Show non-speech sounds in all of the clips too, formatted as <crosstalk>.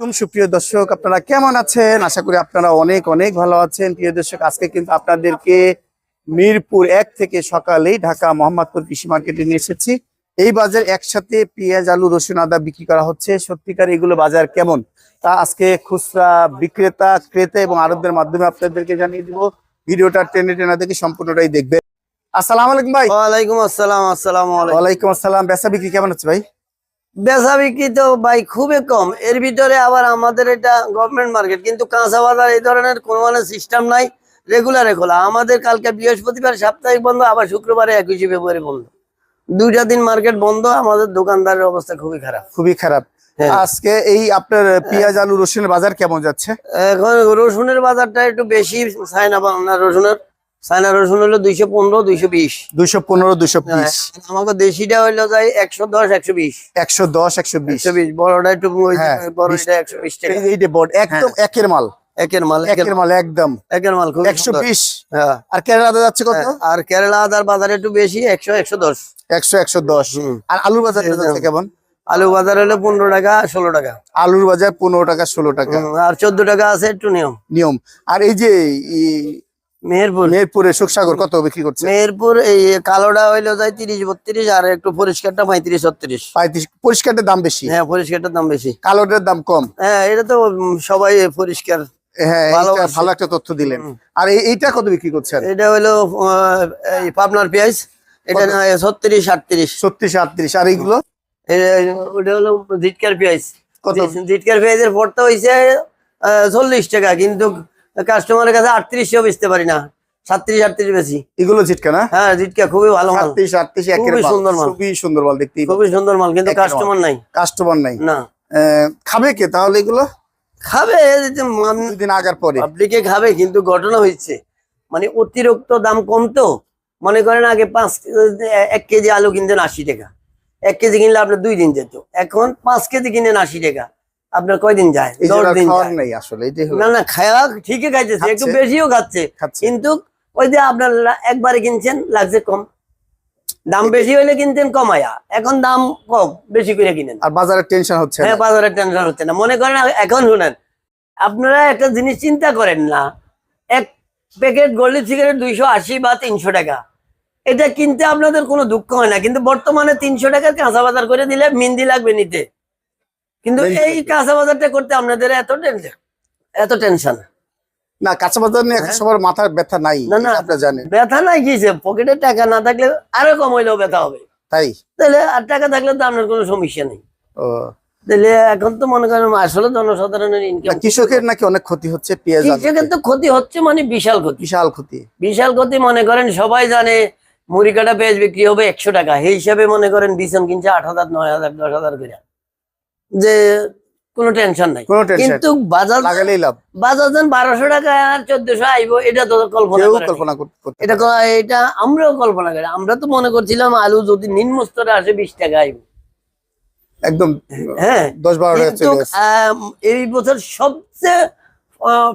সুপ্রিয় দর্শক আপনারা কেমন আছেন? আশা করি আপনারা অনেক অনেক ভালো আছেন। প্রিয় দর্শক আজকে কিন্তু আপনাদেরকে মিরপুর এক থেকে সকালেই ঢাকা মোহাম্মদপুর কৃষি মার্কেটে নিয়ে এসেছি। এই বাজার একসাথে পেঁয়াজ আলু রসুন আদা বিক্রি করা হচ্ছে। সত্যিকার এগুলো বাজার কেমন? তা আজকে খুচরা বিক্রেতা ক্রেতা এবং আরবদের মাধ্যমে আপনাদেরকে জানিয়ে দিব। ভিডিওটা টেনে টেনা দেখে সম্পূর্ণটাই দেখবেন। আসসালামু আলাইকুম ভাই। ওয়ালাইকুম আসসালাম আসসালাম ওয়ালাইকুম আসসালাম। বেচা বিক্রি কেমন হচ্ছে ভাই? বেচা বিক্রি তো ভাই খুবই কম। এর ভিতরে আবার আমাদের এটা গভর্নমেন্ট মার্কেট কিন্তু কাঁচা বাজার এই ধরনের কোনো মানে সিস্টেম নাই রেগুলারে খোলা। আমাদের কালকে বৃহস্পতিবার সাপ্তাহিক বন্ধ আবার শুক্রবারে একুশে ফেব্রুয়ারি বন্ধ। দুইটা দিন মার্কেট বন্ধ আমাদের দোকানদারের অবস্থা খুবই খারাপ। খুবই খারাপ। হ্যাঁ। আজকে এই আপনার পেঁয়াজ আলু রসুনের বাজার কেমন যাচ্ছে? এখন রসুনের বাজারটা একটু বেশি চায়না বাংলা রসুনের। চায়না রসুন হলো দুইশো পনেরো দুইশো বিশ। দুইশো পনেরো দুইশো বিশ। আমাকে দেশিটা হইল যাই একশো দশ একশো বিশ। একশো দশ একশো বিশ। বিশ বড়টা একটু হ্যাঁ, বড়টা একশো বিশ টাকা। এই একদম একের মাল। একের মাল একের মাল একদম। একের মাল খুব একশো বিশ। হ্যাঁ। আর কেরালাতে যাচ্ছে কত? আর কেরালা আদার বাজার একটু বেশি একশো একশো দশ। একশো একশো দশ। আর আলুর বাজার কেমন? আলু বাজার হলো পনেরো টাকা ষোলো টাকা। আলুর বাজার পনেরো টাকা ষোলো টাকা। আর চোদ্দ টাকা আছে একটু নিয়ম। নিয়ম। আর এই যে মেহেরপুর। মেহেরপুরে সুখসাগর কত বিক্রি করছে? মেহেরপুর এই কালোটা হইল যায় তিরিশ বত্রিশ আর একটু পরিষ্কারটা পঁয়ত্রিশ ছত্রিশ। পঁয়ত্রিশ পরিষ্কারের দাম বেশি? হ্যাঁ পরিষ্কারটার দাম বেশি। কালোটার দাম কম? হ্যাঁ এটা তো সবাই পরিষ্কার হ্যাঁ ভালো একটা তথ্য দিলেন। আর এইটা কত বিক্রি করছেন? এটা হইল আহ, এই পাবনার পেঁয়াজ। এটা ছত্রিশ আটত্রিশ। ছত্রিশ আটত্রিশ আর এইগুলো? ওটা হলো জিটকার পেঁয়াজ। কত? জিটকার পেঁয়াজের পড়তে হয়েছে চল্লিশ টাকা কিন্তু কাস্টমারের কাছে আটত্রিশও বেচতে পারি না সাতত্রিশ আটত্রিশ বেশি এগুলো ঝিটকা না? হ্যাঁ জিটকা খুবই ভালো মাল। সাতত্রিশ আটত্রিশ খুবই সুন্দর মাল। খুবই সুন্দর মাল দেখতেই খুবই সুন্দর মাল কিন্তু কাস্টমার নাই। কাস্টমার নাই। না। খাবে কে তাহলে এগুলো? খাবে দুদিন আগার পরে। পাবলিকে খাবে কিন্তু ঘটনা হয়েছে মানে অতিরিক্ত দাম কম তো। মনে করেন আগে পাঁচ এক কেজি আলু কিনতেন আশি টাকা। এক কেজি কিনলে আপনার দুই দিন যেত। এখন পাঁচ কেজি কিনেন আশি টাকা। আপনার কয়দিন যায়? এই দশ দিন খাওয়ার আসলে না না খাওয়া ঠিকই খাইতেছে একটু বেশিও খাচ্ছে। কিন্তু ওই যে আপনার একবারে কিনছেন লাগছে কম। দাম বেশি হইলে কিনতেন কমায়া। এখন দাম কম বেশি করে কিনেন। আর বাজারে টেনশন হচ্ছে না। হ্যাঁ বাজারের টেনশন হচ্ছে না। মনে করেন এখন শুনেন আপনারা একটা জিনিস চিন্তা করেন না। এক প্যাকেট গোল্ডি সিগারেট দুইশো আশি বা তিনশো টাকা। এটা কিনতে আপনাদের কোনো দুঃখ হয় না। কিন্তু বর্তমানে তিনশো টাকার কাঁচা বাজার করে দিলে মিন্দি লাগবে নিতে। কিন্তু এই। কাঁচা বাজারটা করতে আপনাদের এত টেনশন এত টেনশন না কাঁচা বাজার নিয়ে হ্যাঁ। সবার মাথার ব্যথা নাই না, না। এটা জানেন। ব্যথা নাই কিসে পকেটে টাকা না থাকলে আরও কম হইলেও ব্যথা হবে। তাই? তাহলে আর টাকা থাকলে তো আপনার কোনো সমস্যা নেই। ও। তাহলে এখন তো মনে করেন আসলে জনসাধারণের ইনকাম কৃষকের নাকি অনেক ক্ষতি হচ্ছে পেঁয়াজ। কৃষকের তো ক্ষতি হচ্ছে মানে বিশাল ক্ষতি। বিশাল ক্ষতি। বিশাল ক্ষতি মনে করেন সবাই জানে মুড়ি কাটা পেঁয়াজ বিক্রি হবে একশো টাকা। সেই হিসাবে মনে করেন বিছন কিনছে আট হাজার নয় হাজার দশ হাজার করে। যে কোনো টেনশন নাই। কিন্তু বাজার লাগালেই লাভ। বাজার যেন বারোশো টাকা আর চোদ্দশো আইবো এটা তো কল্পনা। কল্পনা এটা এটা আমরাও কল্পনা করি আমরা তো মনে করছিলাম আলু যদি নিম্ন স্তরে আসে বিশ টাকা আইবো। একদম হ্যাঁ। দশ বারো এই বছর সবচেয়ে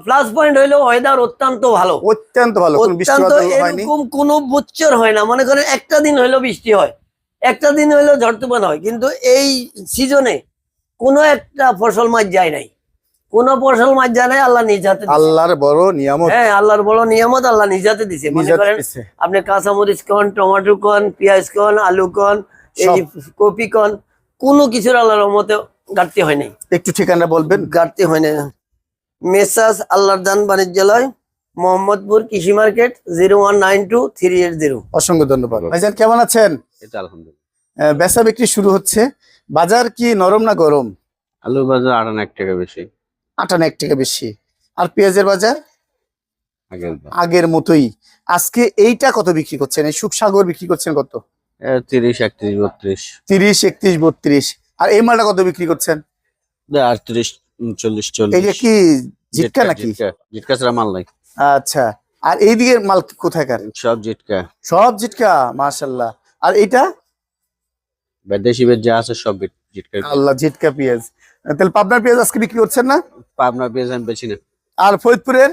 প্লাস পয়েন্ট হইল ওয়েদার অত্যন্ত ভালো। অত্যন্ত ভালো কোনো অত্যন্ত এরকম কোনো বছর হয় না। মনে করেন একটা দিন হইল বৃষ্টি হয় একটা দিন হইল ঝড় তুফান হয়। কিন্তু এই সিজনে কোনো একটা ফসল মাছ যায় নাই। কোন ফসল মাছ যায় নাই আল্লাহ নিজ হাতে দিছে। আল্লাহর বড় নিয়ামত। হ্যাঁ আল্লাহর বড় নিয়ামত আল্লাহ নিজ হাতে দিছে। মনে নিজের করেন। আপনি কাঁচামরিচ কন টমেটো কন পেঁয়াজ কন আলু কন এই কপি কন কোনো কিছুর আল্লাহর রহমতে ঘাটতি হয় নাই। একটু ঠিকানা বলবেন? ঘাটতি হয় না মেসাজ আল্লাহর দান বাণিজ্যালয় মোহাম্মদপুর কৃষি market zero one nine two three eight zero. অসংখ্য ধন্যবাদ। ভাইজান কেমন আছেন? এটা আলহামদুলিল্লাহ। বেচা বিক্রি শুরু হচ্ছে। বাজার কি নরম না গরম? আলু বাজার আটান্ন এক টাকা বেশি। আটান্ন এক টাকা বেশি। আর পেঁয়াজের বাজার? আগের মতোই। আজকে এইটা কত বিক্রি করছেন? এই সুখসাগর বিক্রি করছেন কত? তিরিশ একত্রিশ বত্রিশ। তিরিশ একত্রিশ বত্রিশ। আর এই মালটা কত বিক্রি করছেন? আটত্রিশ এইটা চল্লিশ। কি জিটকা নাকি? জিটকা। ছাড়া মাল নাই। আচ্ছা। আর এই দিকের মাল কোথাকার সব জিটকা। সব জিটকা মাশাল্লাহ। আর এইটা? দেশি বেদ যা আছে সব জিটকা আল্লাহ জিটকা পেঁয়াজ। তাহলে পাবনার পেঁয়াজ আজকে বিক্রি করছেন না? পাবনা পেঁয়াজ আমি বেছি না। আর ফরিদপুরের?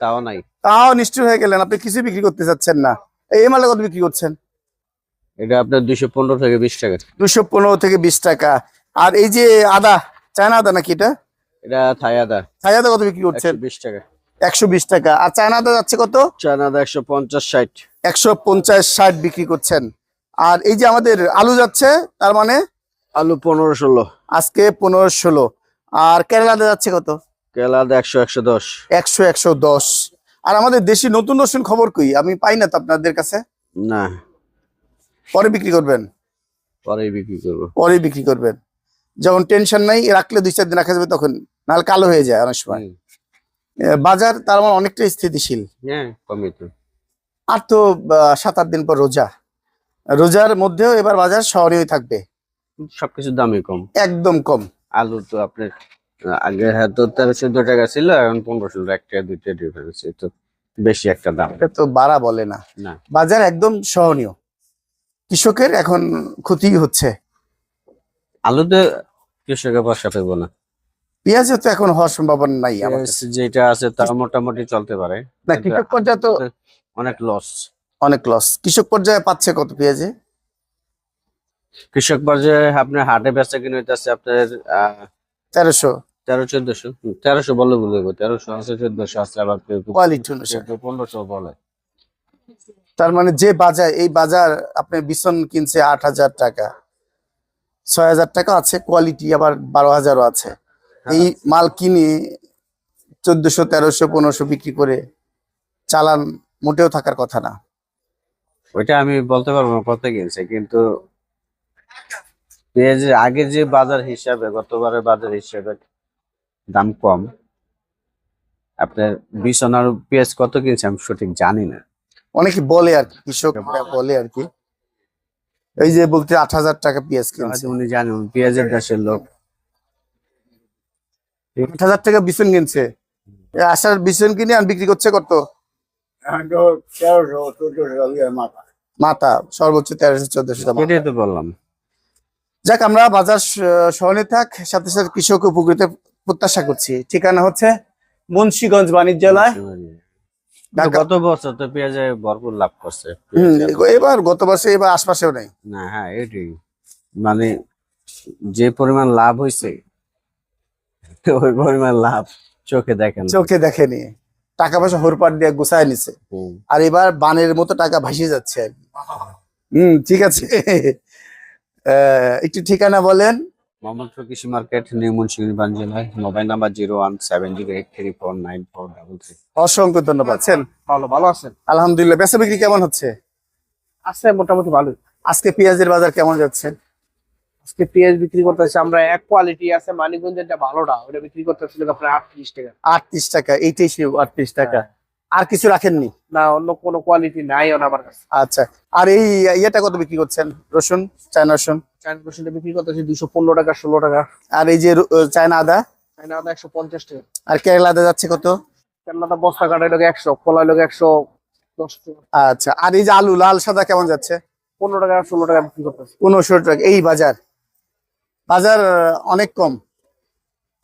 তাও নাই। তাও নিশ্চয় হয়ে গেলেন আপনি কিছু বিক্রি করতে চাচ্ছেন না। এই মালে কত বিক্রি করছেন? এটা আপনার দুইশো পনেরো থেকে বিশ টাকা। দুশো পনেরো থেকে বিশ টাকা। আর এই যে আদা চায়না আদা নাকি এটা? এটা থাই আদা। ছাই আদা কত বিক্রি করছেন? বিশ টাকা। একশো বিশ টাকা। আর চায়না আদা যাচ্ছে কত? চায়না আদা একশো পঞ্চাশ ষাট। একশো পঞ্চাশ ষাট বিক্রি করছেন। আর এই যে আমাদের আলু যাচ্ছে তার মানে? আলু পনেরো ষোলো। আজকে পনেরো ষোলো। আর কেরালাতে যাচ্ছে কত? আদা একশো একশো দশ। একশো একশো দশ। আর আমাদের দেশি নতুন রসুন খবর কই? আমি পাই না তো আপনাদের কাছে। না। পরে বিক্রি করবেন? পরেই বিক্রি করব। পরে বিক্রি করবেন। যখন টেনশন নাই রাখলে দুই চার দিন রাখা যাবে তখন নাহলে কালো হয়ে যায় অনেক সময়। বাজার তার মানে অনেকটা স্থিতিশীল। হ্যাঁ কমই তো। আর তো সাত আট দিন পর রোজা। রোজার মধ্যেও এবার বাজার সহনীয় থাকবে। সবকিছুর দামই কম। একদম কম। আলু তো আপনার আগে হয়তো তেরো চোদ্দ টাকা ছিল এখন পনেরো ষোলো এক টাকা দুই টাকা ডিফারেন্স তো বেশি একটা দাম। তো বাড়া বলে না। বাজার একদম সহনীয়। কৃষকের এখন ক্ষতি হচ্ছে। আলুতে কৃষকের পয়সা পেবো না। পেঁয়াজে তো এখন হওয়ার সম্ভাবনা নাই। যেটা আছে তা মোটামুটি চলতে পারে। না কৃষক পর্যায়ে তো অনেক লস অনেক লস কৃষক পর্যায়ে পাচ্ছে কত পেঁয়াজে? কৃষক পর্যায়ে আপনার হাটে বেচা কিনে হইতেছে আপনার তেরোশো। তেরো চোদ্দশো। তেরোশো বলে তেরোশো আছে চোদ্দশো আছে আবার কেউ কেউ- কোয়ালিটি অনুসারে। কেউ কেউ পনেরোশো বলে। তার মানে যে বাজার এই বাজার আপনি বিছন কিনছে আট হাজার টাকা। ছয় হাজার টাকা আছে কোয়ালিটি আবার বারো হাজারও আছে। এই মাল কিনে চোদ্দশো তেরোশো পনেরোশো বিক্রি করে চালান মোটেও থাকার কথা না। ওইটা আমি বলতে পারব না কত কিনছে কিন্তু পেঁয়াজের আগে যে বাজার হিসাবে গতবারের বাজার হিসাবে দাম কম। আপনার বিছনার পেঁয়াজ কত কিনছে আমি সঠিক জানি না। অনেকে বলে আর কি কৃষক বলে আর কি। এই যে বলতে আট হাজার টাকা পেঁয়াজ কিনছে। উনি জানেন পেঁয়াজের দেশের লোক। আট হাজার টাকা বিছন কিনছে। আসার বিছন কিনে আর বিক্রি করছে কত? মাথা। সর্বোচ্চ তেরোশো চোদ্দশো এটাই তো বললাম। যাক আমরা বাজার সহনে থাক সাথে সাথে কৃষক উপকৃত প্রত্যাশা করছি। ঠিকানা হচ্ছে মুন্সিগঞ্জ বাণিজ্যালয়। গত বছর তো পেঁয়াজে ভরপুর লাভ করছে। এবার গত বছর এবার আশপাশেও নেই। না হ্যাঁ এটাই। মানে যে পরিমাণ লাভ হয়েছে ওই পরিমাণ লাভ চোখে দেখেন চোখে দেখেনি। টাকা পয়সা হোরপাট দিয়ে গুছায় নিছে। আর এবার বানের মতো টাকা ভাসিয়ে যাচ্ছে। আর কি। হম ঠিক আছে। <laughs> আহ, একটু ঠিকানা বলেন। মোহাম্মদপুর কৃষি মার্কেট নিউ মুন্সিগঞ্জ জেলায়। Mobile number zero one seven zero eight three four nine four double three. অসংখ্য ধন্যবাদ। ভালো ভালো আছেন? আলহামদুলিল্লাহ। বেচা বিক্রি কেমন হচ্ছে? আছে মোটামুটি ভালোই। আজকে পেঁয়াজের বাজার কেমন যাচ্ছে? আজকে পেঁয়াজ বিক্রি করতেছে আমরা এক কোয়ালিটি আছে মানিকগঞ্জের যেটা ভালোটা ওটা বিক্রি করতেছিল আপনার আটত্রিশ টাকা। আটত্রিশ টাকা এইটাই সে আটত্রিশ টাকা। আর কিছু রাখেননি? না অন্য কোনো কোয়ালিটি নাই আমার কাছে। আচ্ছা আর এই ইয়েটা কত বিক্রি করছেন? রসুন চায়না রসুন? চাইনা রসুনটা বিক্রি করতেছে দুশো পনেরো টাকা ষোলো টাকা। আর এই যে চায়না আদা? চাইনা আদা একশো পঞ্চাশ টাকা। আর কেরালা আদা যাচ্ছে কত? কেননা বস্তা কাটা লোক একশো কলা লোক একশো দশ টাকা। আচ্ছা আর এই যে আলু লাল সাদা কেমন যাচ্ছে? পনেরো টাকা ষোলো টাকা বিক্রি করতেছে। পনেরোশো টাকা এই বাজার। বাজার অনেক কম।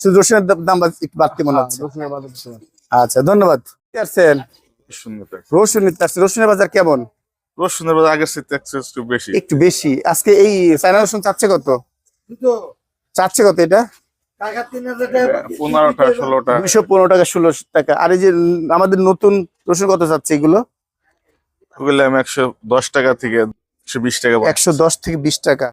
শুধু রসুনের দাম- একটু বাড়তি মনে হচ্ছে। বাজার দিচ্ছে। আচ্ছা ধন্যবাদ। সুন্দর রসুন রসুনের বাজার কেমন? রসুনের বাজার আগের একটু বেশি। একটু বেশি। আজকে এই চায়না রসুন চাচ্ছে কত? চাচ্ছে কত এটা? ষোলোটা। দুশো পনেরো টাকা ষোলো টাকা। আর এই যে আমাদের নতুন রসুন কত চাচ্ছে এগুলো? একশো দশ টাকা থেকে একশো বিশ টাকা একশো দশ থেকে বিশ টাকা।